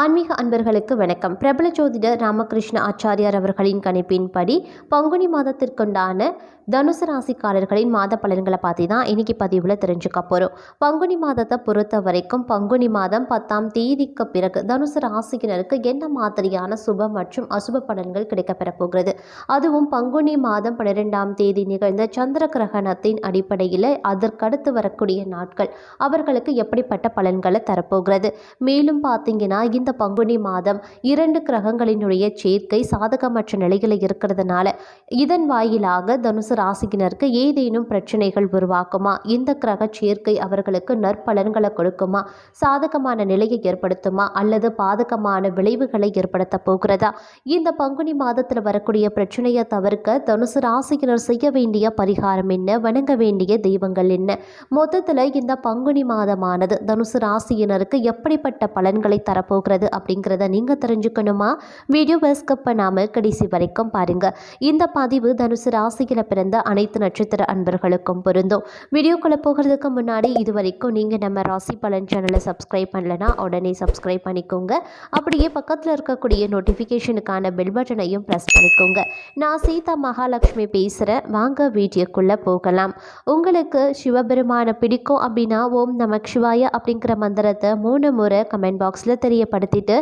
ஆன்மீக அன்பர்களுக்கு வணக்கம். பிரபல ஜோதிடர் ராமகிருஷ்ண ஆச்சாரியார் அவர்களின் கணிப்பின்படி பங்குனி மாதத்திற்குண்டான தனுசு ராசிக்காரர்களின் மாத பலன்களை பார்த்து தான் இன்னைக்கு பதிவில் தெரிஞ்சுக்க போகிறோம் பங்குனி மாதத்தை பொறுத்த வரைக்கும் பங்குனி மாதம் பத்தாம் தேதிக்கு பிறகு தனுசு ராசியினருக்கு என்ன மாதிரியான சுப மற்றும் அசுப பலன்கள் கிடைக்கப்பெற போகிறது? அதுவும் பங்குனி மாதம் பன்னிரெண்டாம் தேதி நிகழ்ந்த சந்திர கிரகணத்தின் அடிப்படையில் அதற்கடுத்து வரக்கூடிய நாட்கள் அவர்களுக்கு எப்படிப்பட்ட பலன்களை தரப்போகிறது? மேலும் பார்த்தீங்கன்னா இந்த பங்குனி மாதம் இரண்டு கிரகங்களினுடைய சேர்க்கை சாதகமற்ற நிலையில் இருக்கிறதுனால இதன் வாயிலாக தனுசு ராசியினருக்கு ஏதேனும் பிரச்சனைகள் உருவாக்குமா? இந்த கிரக சேர்க்கை அவர்களுக்கு நற்பலன்களை கொடுக்குமா? சாதகமான நிலையை ஏற்படுத்துமா? அல்லது பாதகமான விளைவுகளை ஏற்படுத்த போகிறதா? இந்த பங்குனி மாதத்தில் வரக்கூடிய பிரச்சனையை தவிர்க்க தனுசு ராசியினர் செய்ய வேண்டிய பரிகாரம் என்ன? வணங்க வேண்டிய தெய்வங்கள் என்ன? மொத்தத்தில் இந்த பங்குனி மாதமானது தனுசு ராசியினருக்கு எப்படிப்பட்ட பலன்களை தரப்போகிறது? அப்படிங்கிறத நீங்கள் தெரிஞ்சுக்கணுமா? வீடியோவை ஸ்கிப் பண்ணாமல் கடைசி வரைக்கும் பாருங்கள் இந்த பதிவு தனுசு ராசியில் பிறந்த அனைத்து நட்சத்திர அன்பர்களுக்கும் பொருந்தும். வீடியோக்குள்ளே போகிறதுக்கு முன்னாடி இது வரைக்கும் நீங்கள் நம்ம ராசி பலன் சேனலை சப்ஸ்கிரைப் பண்ணலன்னா உடனே சப்ஸ்கிரைப் பண்ணிக்கோங்க. அப்படியே பக்கத்தில் இருக்கக்கூடிய நோட்டிஃபிகேஷனுக்கான பெல் பட்டனையும் ப்ரெஸ் பண்ணிக்கோங்க. நான் சீதா மகாலட்சுமி பேசுகிறேன் வாங்க வீடியோக்குள்ளே போகலாம். உங்களுக்கு சிவபெருமானை பிடிக்கும் அப்படின்னா ஓம் நமக் சிவாய அப்படிங்கிற மந்திரத்தை மூணு முறை கமெண்ட் பாக்ஸில் പഠിത്തിട്ട്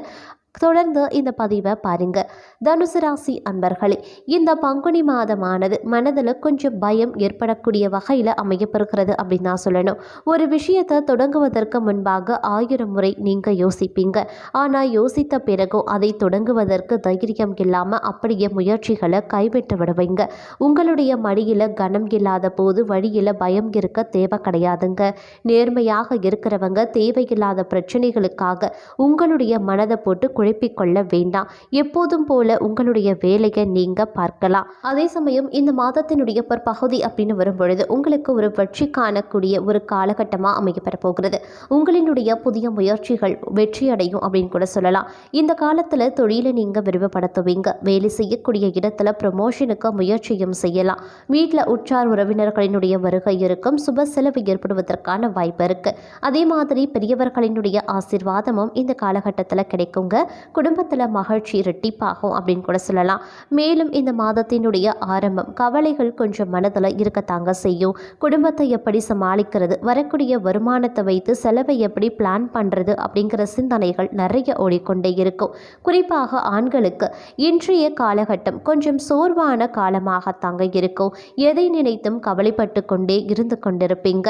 தொடர்ந்து இந்த பதிவை பாருங்க. தனுசு ராசி அன்பர்களே இந்த பங்குனி மாதமானது மனதில் கொஞ்சம் பயம் ஏற்படக்கூடிய வகையில் அமையப்பெறுகிறது அப்படின்னு நான் சொல்லணும். ஒரு விஷயத்தை தொடங்குவதற்கு முன்பாக ஆயிரம் முறை நீங்கள் யோசிப்பீங்க. ஆனால் யோசித்த பிறகும் அதை தொடங்குவதற்கு தைரியம் இல்லாமல் அப்படியே முயற்சிகளை கைவிட்டு விடுவீங்க. உங்களுடைய மடியில் கனம் இல்லாத போது வழியில் பயம் இருக்க தேவை கிடையாதுங்க. நேர்மையாக இருக்கிறவங்க தேவையில்லாத பிரச்சனைகளுக்காக உங்களுடைய மனதை போட்டு குழப்பிக்கொள்ள வேண்டாம். எப்போதும் போல உங்களுடைய வேலையை நீங்க பார்க்கலாம். அதே சமயம் இந்த மாதத்தினுடைய பகுதி அப்படின்னு வரும்பொழுது உங்களுக்கு ஒரு வெற்றி காணக்கூடிய ஒரு காலகட்டமாக அமையப்பெற போகிறது. உங்களினுடைய புதிய முயற்சிகள் வெற்றி அடையும் அப்படின்னு கூட சொல்லலாம். இந்த காலத்தில் தொழிலை நீங்கள் விரிவுபடுத்துவீங்க. வேலை செய்யக்கூடிய இடத்துல ப்ரமோஷனுக்கு முயற்சியும் செய்யலாம். வீட்டில் உற்றார் உறவினர்களினுடைய வருகை இருக்கும். சுப செலவு ஏற்படுவதற்கான வாய்ப்பு இருக்கு. அதே மாதிரி பெரியவர்களினுடைய ஆசிர்வாதமும் இந்த காலகட்டத்தில் கிடைக்குங்க. குடும்பத்தில் மகிழ்ச்சி இரட்டிப்பாகும் அப்படின்னு கூட சொல்லலாம். மேலும் இந்த மாதத்தினுடைய ஆரம்பம் கவலைகள் கொஞ்சம் மனதில் இருக்கத்தாங்க செய்யும். குடும்பத்தை எப்படி சமாளிக்கிறது? வரக்கூடிய வருமானத்தை வைத்து செலவை எப்படி பிளான் பண்ணுறது அப்படிங்கிற சிந்தனைகள் நிறைய ஓடிக்கொண்டே இருக்கும். குறிப்பாக ஆண்களுக்கு இன்றைய காலகட்டம் கொஞ்சம் சோர்வான காலமாகத்தாங்க இருக்கும். எதை நினைத்தும் கவலைப்பட்டு கொண்டே இருந்து கொண்டிருப்பீங்க.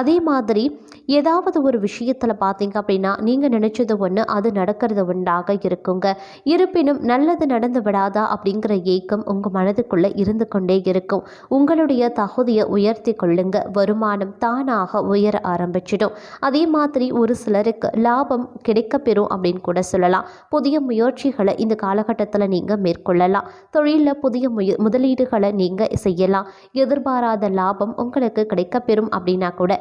அதே மாதிரி ஏதாவது ஒரு விஷயத்தில் பார்த்தீங்க அப்படின்னா நீங்கள் நினச்சது ஒன்று அது நடக்கிறது உண்டா? உண்டாக இருக்குங்க. இருப்பினும் நல்லது நடந்து விடாதா அப்படிங்கிற ஏக்கம் உங்கள் மனதுக்குள்ளே இருந்து கொண்டே இருக்கும். உங்களுடைய தகுதியை உயர்த்தி கொள்ளுங்க. வருமானம் தானாக உயர ஆரம்பிச்சிடும். அதே மாதிரி ஒரு சிலருக்கு லாபம் கிடைக்கப்பெறும் அப்படின்னு கூட சொல்லலாம். புதிய முயற்சிகளை இந்த காலகட்டத்தில் நீங்கள் மேற்கொள்ளலாம். தொழிலில் புதிய முய முதலீடுகளை நீங்கள் செய்யலாம். எதிர்பாராத லாபம் உங்களுக்கு கிடைக்கப்பெறும் அப்படின்னா கூட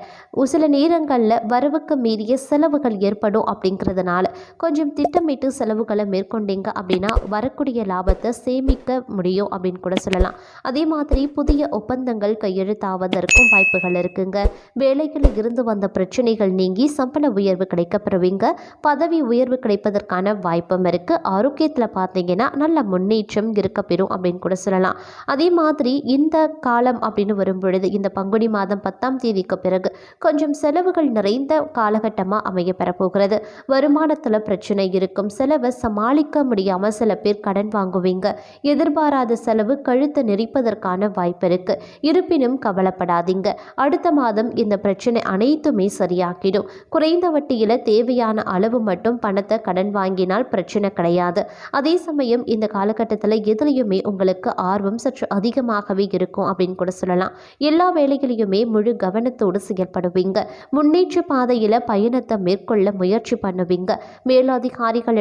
சில நேரங்களில் வரவுக்கு மீறிய செலவுகள் ஏற்படும் அப்படிங்கிறதுனால கொஞ்சம் திட்டமிட்டு செலவுகளை மேற்கொண்டீங்க அப்படின்னா வரக்கூடிய லாபத்தை சேமிக்க முடியும் அப்படின்னு கூட சொல்லலாம். அதே மாதிரி புதிய ஒப்பந்தங்கள் கையெழுத்தாவதற்கும் வாய்ப்புகள் இருக்குங்க. வேலைகளில் இருந்து வந்த பிரச்சனைகள் நீங்கி சம்பள உயர்வு கிடைக்கப்பெறுவீங்க. பதவி உயர்வு கிடைப்பதற்கான வாய்ப்பும் இருக்குது ஆரோக்கியத்தில் பார்த்தீங்கன்னா நல்ல முன்னேற்றம் இருக்க பெறும் அப்படின்னு கூட சொல்லலாம். அதே மாதிரி இந்த காலம் அப்படின்னு வரும் பொழுது இந்த பங்குனி மாதம் பத்தாம் தேதிக்கு பிறகு கொஞ்சம் செலவுகள் நிறைந்த காலகட்டமாக அமைய பெறப்போகிறது வருமானத்தில் பிரச்சனை இருக்கும். செலவை சமாளிக்க முடியாமல் சில பேர் கடன் வாங்குவீங்க. எதிர்பாராத செலவு கழுத்தை நெரிப்பதற்கான வாய்ப்பு இருக்கு. இருப்பினும் கவலைப்படாதீங்க. அடுத்த மாதம் இந்த பிரச்சனை அனைத்துமே சரியாக்கிடும் குறைந்த வட்டியில் தேவையான அளவு மட்டும் பணத்தை கடன் வாங்கினால் பிரச்சனை கிடையாது. அதே சமயம் இந்த காலகட்டத்தில் எதுலையுமே உங்களுக்கு ஆர்வம் சற்று அதிகமாகவே இருக்கும் அப்படின்னு கூட சொல்லலாம். எல்லா வேலைகளையுமே முழு கவனத்தோடு செயல்படுவீங்க. முன்னேற்ற பாதையில் பயணத்தை மேற்கொள்ள முயற்சி பண்ணுவீங்க.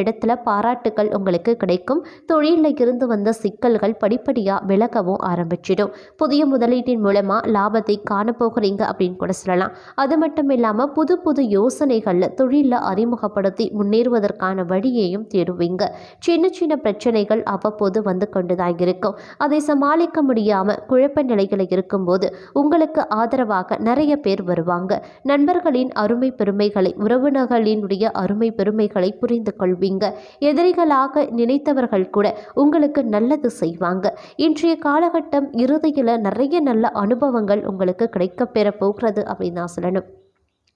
இடத்துல பாராட்டுகள் உங்களுக்கு கிடைக்கும். தொழிலில் இருந்து வந்த சிக்கல்கள் படிப்படியாக விலகவும் ஆரம்பிச்சிடும். புதிய முதலீட்டின் மூலமாக லாபத்தை காணப்போகிறீங்க அப்படின்னு கூட சொல்லலாம். அது மட்டும் இல்லாமல் புது புது யோசனைகளில் தொழிலில் அறிமுகப்படுத்தி முன்னேறுவதற்கான வழியையும் தேடுவீங்க. சின்ன சின்ன பிரச்சனைகள் அவ்வப்போது வந்து கொண்டு தான் இருக்கும். அதை சமாளிக்க முடியாமல் குழப்ப நிலைகளில் இருக்கும்போது உங்களுக்கு ஆதரவாக நிறைய பேர் வருவாங்க. நண்பர்களின் அருமை பெருமைகளை உறவினர்களினுடைய அருமை பெருமைகளை புரிந்து கொள்வீங்க. செய்யுங்க. எதிரிகளாக நினைத்தவர்கள் கூட உங்களுக்கு நல்லது செய்வாங்க. இன்றைய காலகட்டம் இறுதியில் நிறைய நல்ல அனுபவங்கள் உங்களுக்கு கிடைக்கப்பெற போகிறது அப்படின்னு நான் சொல்லணும்.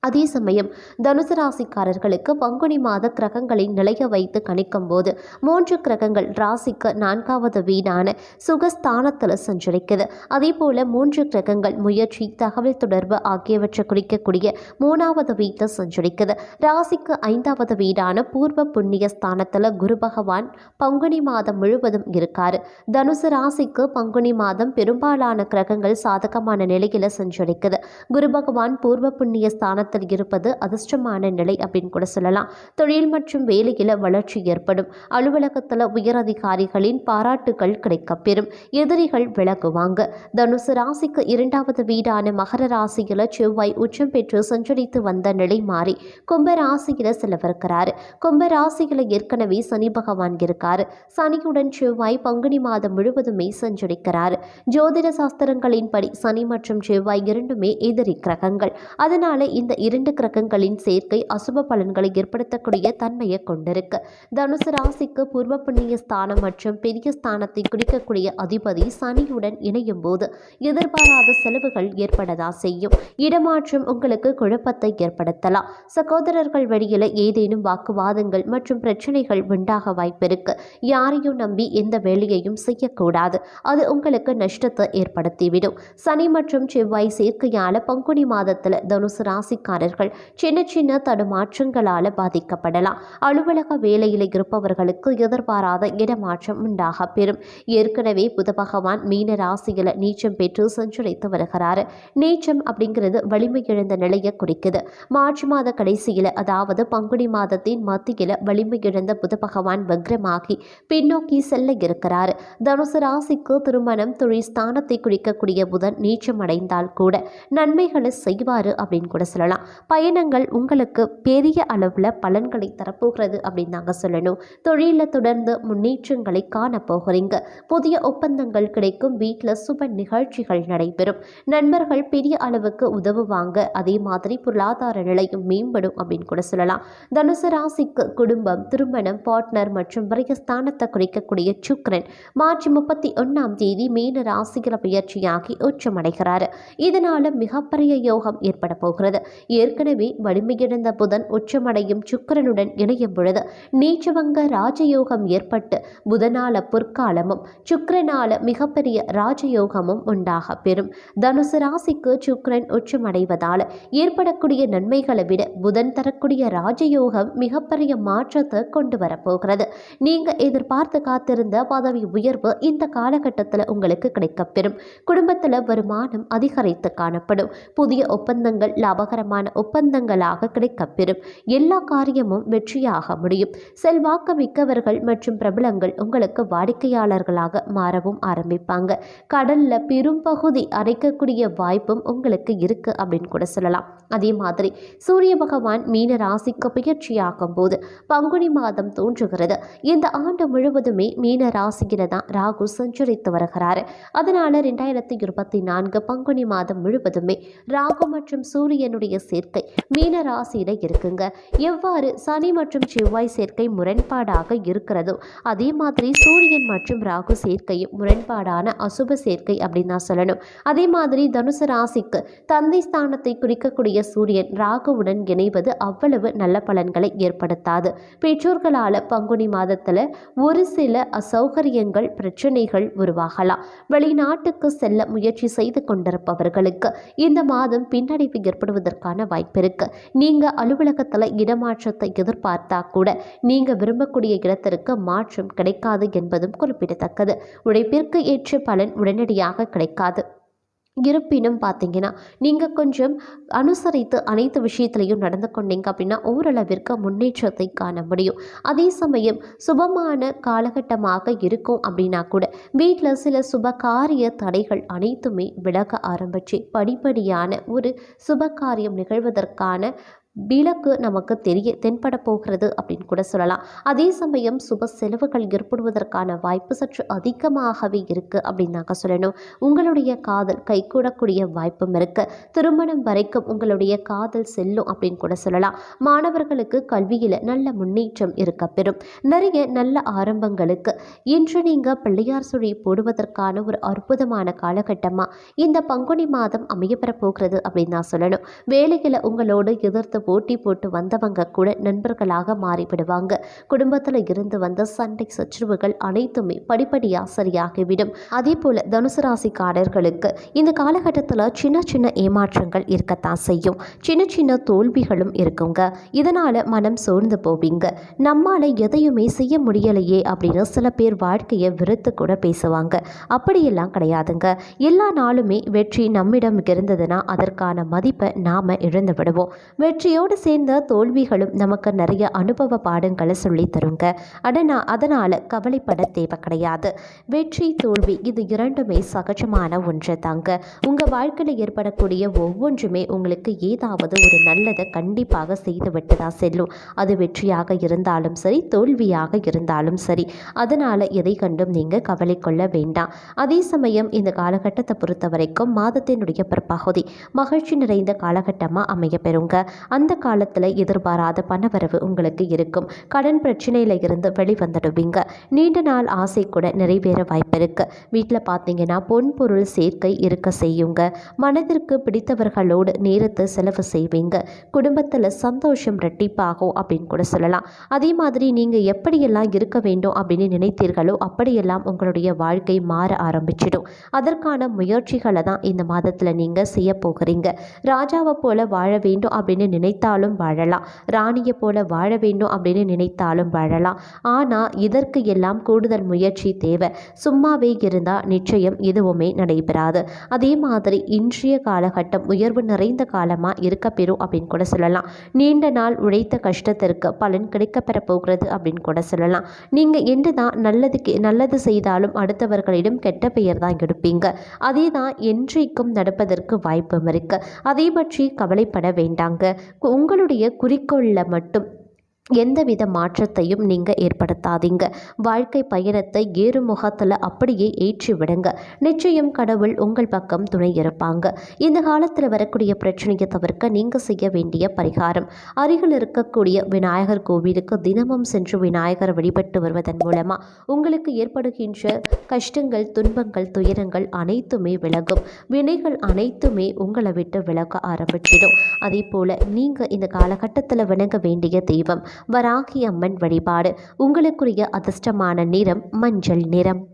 அதே சமயம் தனுசு ராசிக்காரர்களுக்கு பங்குனி மாத கிரகங்களை நிலைய வைத்து கணிக்கும் போது மூன்று கிரகங்கள் ராசிக்கு நான்காவது வீடான சுகஸ்தானத்தில் சஞ்சரிக்குது. அதே போல மூன்று கிரகங்கள் முயற்சி தகவல் தொடர்பு ஆகியவற்றை குறிக்கக்கூடிய மூணாவது வீட்டில் சஞ்சரிக்குது. ராசிக்கு ஐந்தாவது வீடான பூர்வ புண்ணிய ஸ்தானத்தில் குரு பகவான் பங்குனி மாதம் முழுவதும் இருக்காரு. தனுசு ராசிக்கு பங்குனி மாதம் பெரும்பாலான கிரகங்கள் சாதகமான நிலையில சஞ்சரிக்குது. குரு பகவான் பூர்வ புண்ணிய ஸ்தானத்தில் இருப்பது அதிர்ஷ்டமான நிலை அப்படின்னு கூட சொல்லலாம். தொழில் மற்றும் வேலையில் வளர்ச்சி ஏற்படும். அலுவலகத்தில் உயரதிகாரிகளின் பாராட்டுகள் கிடைக்கப்பெறும். எதிரிகள் விலகுவாங்க. தனுசு ராசிக்கு இரண்டாவது வீடான மகர ராசியில் செவ்வாய் உச்சம் பெற்று சஞ்சரித்து வந்த நிலை மாறி கும்ப ராசியில் செலவிருக்கிறாரு. கும்ப ராசியில் ஏற்கனவே சனி பகவான் இருக்காரு. சனியுடன் செவ்வாய் பங்குனி மாதம் முழுவதுமே சஞ்சரிக்கிறார். ஜோதிட சாஸ்திரங்களின்படி சனி மற்றும் செவ்வாய் இரண்டுமே எதிரி கிரகங்கள். அதனால இந்த இரண்டு கிரகங்களின் சேர்க்கை அசுப பலன்களை ஏற்படுத்தக்கூடிய தன்மையை கொண்டிருக்கு. தனுசு ராசிக்கு பூர்வ புண்ணிய ஸ்தானம் மற்றும் பெரிய ஸ்தானத்தை குறிக்கக்கூடிய அதிபதி சனியுடன் இணையும் போது எதிர்பாராத செலவுகள் ஏற்படதா செய்யும். இடமாற்றம் உங்களுக்கு குழப்பத்தை ஏற்படுத்தலாம். சகோதரர்கள் வழியில் ஏதேனும் வாக்குவாதங்கள் மற்றும் பிரச்சனைகள் உண்டாக வாய்ப்பிருக்கு. யாரையும் நம்பி எந்த வேலையையும் செய்யக்கூடாது. அது உங்களுக்கு நஷ்டத்தை ஏற்படுத்திவிடும். சனி மற்றும் செவ்வாய் சேர்க்கையால பங்குனி மாதத்தில் தனுசு வேலைக்காரர்கள் சின்ன சின்ன தடுமாற்றங்களால் பாதிக்கப்படலாம். அலுவலக வேலையில் இருப்பவர்களுக்கு எதிர்பாராத இடமாற்றம் உண்டாக பெறும். ஏற்கனவே புத பகவான் மீன ராசியில் நீச்சம் பெற்று சஞ்சரித்து வருகிறாரு. நீச்சம் அப்படிங்கிறது வலிமை இழந்த நிலையை குறிக்குது. மார்ச் மாத கடைசியில் அதாவது பங்குனி மாதத்தின் மத்தியில் வலிமை இழந்த புத பகவான் வக்ரமாகி பின்னோக்கி செல்ல இருக்கிறார். தனுசு ராசிக்கு திருமணம் தொழில் ஸ்தானத்தை குறிக்கக்கூடிய புதன் நீச்சம் அடைந்தால் கூட நன்மைகளை செய்வார் அப்படின்னு கூட சொல்லலாம். பயணங்கள் உங்களுக்கு பெரிய அளவில் பலன்களை தரப்போகிறது அப்படின்னு நாங்கள் சொல்லணும். தொழிலில் தொடர்ந்து முன்னேற்றங்களை காண போகிறீங்க. புதிய ஒப்பந்தங்கள் கிடைக்கும். வீட்டில் சுப நிகழ்ச்சிகள் நடைபெறும். நண்பர்கள் பெரிய அளவுக்கு உதவுவாங்க. அதே மாதிரி பொருளாதார நிலையும் மேம்படும் அப்படின்னு கூட சொல்லலாம். தனுசு ராசிக்கு குடும்பம் திருமணம் பார்ட்னர் மற்றும் விரயஸ்தானத்தை குறிக்கக்கூடிய சுக்ரன் மார்ச் முப்பத்தி ஒன்றாம் தேதி மீன ராசியில் பயிற்சியாகி உச்சமடைகிறார். இதனால மிகப்பெரிய யோகம் ஏற்பட போகிறது. ஏற்கனவே வலிமையிழந்த புதன் உச்சமடையும் சுக்கிரனுடன் இணையும் பொழுது நீச்சவங்க ராஜயோகம் ஏற்பட்டு புதனால பொற்காலமும் சுக்கரனால மிகப்பெரிய ராஜயோகமும் உண்டாக பெறும். தனுசு ராசிக்கு சுக்கரன் உச்சமடைவதால் ஏற்படக்கூடிய நன்மைகளை விட புதன் தரக்கூடிய ராஜயோகம் மிகப்பெரிய மாற்றத்தை கொண்டு வரப்போகிறது. நீங்க எதிர்பார்த்து காத்திருந்த பதவி உயர்வு இந்த காலகட்டத்தில் உங்களுக்கு கிடைக்கப்பெறும் குடும்பத்தில் வருமானம் அதிகரித்து காணப்படும். புதிய ஒப்பந்தங்கள் லாபகரமான ஒப்பந்தங்களாக கிடைக்கப்பெறும். எல்லா காரியமும் வெற்றியாக முடியும். செல்வாக்கு மிக்கவர்கள் மற்றும் பிரபலங்கள் உங்களுக்கு வாடிக்கையாளர்களாக மாறவும் ஆரம்பிப்பாங்க. கடல்ல பெரும்பகுதி அரைக்கக்கூடிய வாய்ப்பும் உங்களுக்கு இருக்கு அப்படின்னு கூட சொல்லலாம். அதே மாதிரி சூரிய பகவான் மீன ராசிக்கு பயிற்சியாகும் போது பங்குனி மாதம் தோன்றுகிறது. இந்த ஆண்டு முழுவதுமே மீன ராசியில தான் ராகு சஞ்சரித்து வருகிறாரு. அதனால ரெண்டாயிரத்தி இருபத்தி நான்கு பங்குனி மாதம் முழுவதுமே ராகு மற்றும் சூரியனுடைய சேர்க்கை மீன ராசியில இருக்குங்க. எவ்வாறு சனி மற்றும் செவ்வாய் சேர்க்கை முரண்பாடாக இருக்கிறதோ அதே மாதிரி சூரியன் மற்றும் ராகு சேர்க்கையும் முரண்பாடான அசுப சேர்க்கை அப்படின்னு நான் சொல்லணும். அதே மாதிரி தனுசு ராசிக்கு தந்தை ஸ்தானத்தை குறிக்கக்கூடிய சூரியன் ராகுவுடன் இணைவது அவ்வளவு நல்ல பலன்களை ஏற்படுத்தாது. பெற்றோர்களால் பங்குனி மாதத்தில் ஒரு சில அசௌகரியங்கள் பிரச்சனைகள் உருவாகலாம். வெளிநாட்டுக்கு செல்ல முயற்சி செய்து கொண்டிருப்பவர்களுக்கு இந்த மாதம் பின்னடைவு ஏற்படுவதற்கான வாய்ப்பு இருக்கு. நீங்க அலுவலகத்தில் இடமாற்றத்தை எதிர்பார்த்தா கூட நீங்க விரும்பக்கூடிய இடத்திற்கு மாற்றம் கிடைக்காது என்பதும் குறிப்பிடத்தக்கது. உழைப்பிற்கு ஏற்ற பலன் உடனடியாக கிடைக்காது. இருப்பினும் பார்த்தீங்கன்னா நீங்கள் கொஞ்சம் அனுசரித்து அனைத்து விஷயத்துலையும் நடந்து கொண்டீங்க அப்படின்னா ஓரளவிற்கு முன்னேற்றத்தை காண முடியும். அதே சமயம் சுபமான காலகட்டமாக இருக்கும் அப்படின்னா கூட வீட்டில் சில சுபகாரிய தடைகள் அனைத்துமே விலக ஆரம்பித்து படிப்படியான ஒரு சுபகாரியம் நிகழ்வதற்கான விளக்கு நமக்கு தெரிய தென்பட போகிறது அப்படின்னு கூட சொல்லலாம். அதே சமயம் சுப செலவுகள் ஏற்படுவதற்கான வாய்ப்பு சற்று அதிகமாகவே இருக்குது அப்படின்னாங்க சொல்லணும். உங்களுடைய காதல் கைகூடக்கூடிய வாய்ப்பும் இருக்குது திருமணம் வரைக்கும் உங்களுடைய காதல் செல்லும் அப்படின்னு கூட சொல்லலாம். மாணவர்களுக்கு கல்வியில் நல்ல முன்னேற்றம் இருக்க பெறும். நிறைய நல்ல ஆரம்பங்களுக்கு இன்று நீங்கள் பிள்ளையார் சுழி போடுவதற்கான ஒரு அற்புதமான காலகட்டமாக இந்த பங்குனி மாதம் அமையப்பெற போகிறது அப்படின்னு நான் சொல்லணும். வேலையில் உங்களோடு எதிர்த்து போட்டி போட்டு வந்தவங்க கூட நண்பர்களாக மாறிவிடுவாங்க. குடும்பத்தில் இருந்து வந்த சண்டை சச்சரவுகள் அனைத்துமே படிப்படியாக சரியாகிவிடும். அதே போல் தனுசு ராசிக்காரர்களுக்கு இந்த காலகட்டத்தில் சின்ன சின்ன ஏமாற்றங்கள் இருக்கத்தான் செய்யும். சின்ன சின்ன தோல்விகளும் இருக்குங்க. இதனால் மனம் சோர்ந்து போவீங்க. நம்மால் எதையுமே செய்ய முடியலையே அப்படின்னு சில பேர் வாழ்க்கையை விருத்து கூட பேசுவாங்க. அப்படியெல்லாம் கிடையாதுங்க. எல்லா நாளுமே வெற்றி நம்மிடம் இருந்ததுன்னா அதற்கான மதிப்பை நாம் இழந்து விடுவோம். வெற்றி வெற்றியோடு சேர்ந்த தோல்விகளும் நமக்கு நிறைய அனுபவ பாடங்களை சொல்லி தருங்க. அதனா அதனால் கவலைப்பட தேவை கிடையாது. வெற்றி தோல்வி இது இரண்டுமே சகஜமான ஒன்று தாங்க. உங்கள் வாழ்க்கையில் ஏற்படக்கூடிய ஒவ்வொன்றுமே உங்களுக்கு ஏதாவது ஒரு நல்லதை கண்டிப்பாக செய்துவிட்டு தான் செல்லும். அது வெற்றியாக இருந்தாலும் சரி தோல்வியாக இருந்தாலும் சரி. அதனால் எதை கண்டும் நீங்கள் கவலை கொள்ள வேண்டாம். அதே சமயம் இந்த காலகட்டத்தை பொறுத்த வரைக்கும் மாதத்தினுடைய பிற்பகுதி மகிழ்ச்சி நிறைந்த காலகட்டமாக அமைய பெறுங்க. அந்த காலத்தில் எதிர்பாராத பணவரவு உங்களுக்கு இருக்கும். கடன் பிரச்சனையில் இருந்து வெளிவந்துடுவீங்க. நீண்ட நாள் ஆசை கூட நிறைவேற வாய்ப்பு இருக்கு. வீட்டில் பார்த்தீங்கன்னா பொன் பொருள் சேர்க்கை இருக்க செய்யுங்க. மனதிற்கு பிடித்தவர்களோடு நேரத்தை செலவு செய்வீங்க. குடும்பத்தில் சந்தோஷம் ரெட்டிப்பாகும் அப்படின்னு கூட சொல்லலாம். அதே மாதிரி நீங்கள் எப்படியெல்லாம் இருக்க வேண்டும் அப்படின்னு நினைத்தீர்களோ அப்படியெல்லாம் உங்களுடைய வாழ்க்கை மாற ஆரம்பிச்சிடும். அதற்கான முயற்சிகளை தான் இந்த மாதத்தில் நீங்கள் செய்ய போகிறீங்க. ராஜாவை போல வாழ வேண்டும் அப்படின்னு நினைத்தாலும் வாழலாம். ராணியை போல வாழ வேண்டும் அப்படின்னு நினைத்தாலும் வாழலாம். ஆனால் இதற்கு எல்லாம் கூடுதல் முயற்சி தேவை. சும்மாவே இருந்தால் நிச்சயம் எதுவுமே நடைபெறாது. அதே மாதிரி இன்றைய காலகட்டம் உயர்வு நிறைந்த காலமாக இருக்கப்பெறும் அப்படின்னு கூட சொல்லலாம். நீண்ட நாள் உழைத்த கஷ்டத்திற்கு பலன் கிடைக்கப்பெற போகிறது அப்படின்னு கூட சொல்லலாம். நீங்கள் என்ன தான் நல்லதுக்கு நல்லது செய்தாலும் அடுத்தவர்களிடம் கெட்ட பெயர் தான் எடுப்பீங்க. அதே தான் என்றைக்கும் நடப்பதற்கு வாய்ப்பும் இருக்கு. அதை பற்றி கவலைப்பட வேண்டாங்க. உங்களுடைய குறிக்கோளில் மட்டும் எந்தவித மாற்றத்தையும் நீங்கள் ஏற்படுத்தாதீங்க. வாழ்க்கை பயணத்தை ஏறுமுகத்தில் அப்படியே ஏற்றி விடுங்க. நிச்சயம் கடவுள் உங்கள் பக்கம் துணை இருப்பாங்க. இந்த காலத்தில் வரக்கூடிய பிரச்சனையை தவிர்க்க நீங்கள் செய்ய வேண்டிய பரிகாரம். அருகில் இருக்கக்கூடிய விநாயகர் கோவிலுக்கு தினமும் சென்று விநாயகர் வழிபட்டு வருவதன் மூலமாக உங்களுக்கு ஏற்படுகின்ற கஷ்டங்கள் துன்பங்கள் துயரங்கள் அனைத்துமே விலகும். வினைகள் அனைத்துமே உங்களை விட்டு விலக ஆரம்பிச்சிடும். அதே போல் நீங்கள் இந்த காலகட்டத்தில் வணங்க வேண்டிய தெய்வம் வராகி அம்மன் வழிபாடு. உங்களுக்குரிய அதிர்ஷ்டமான நிறம் மஞ்சள் நிறம்.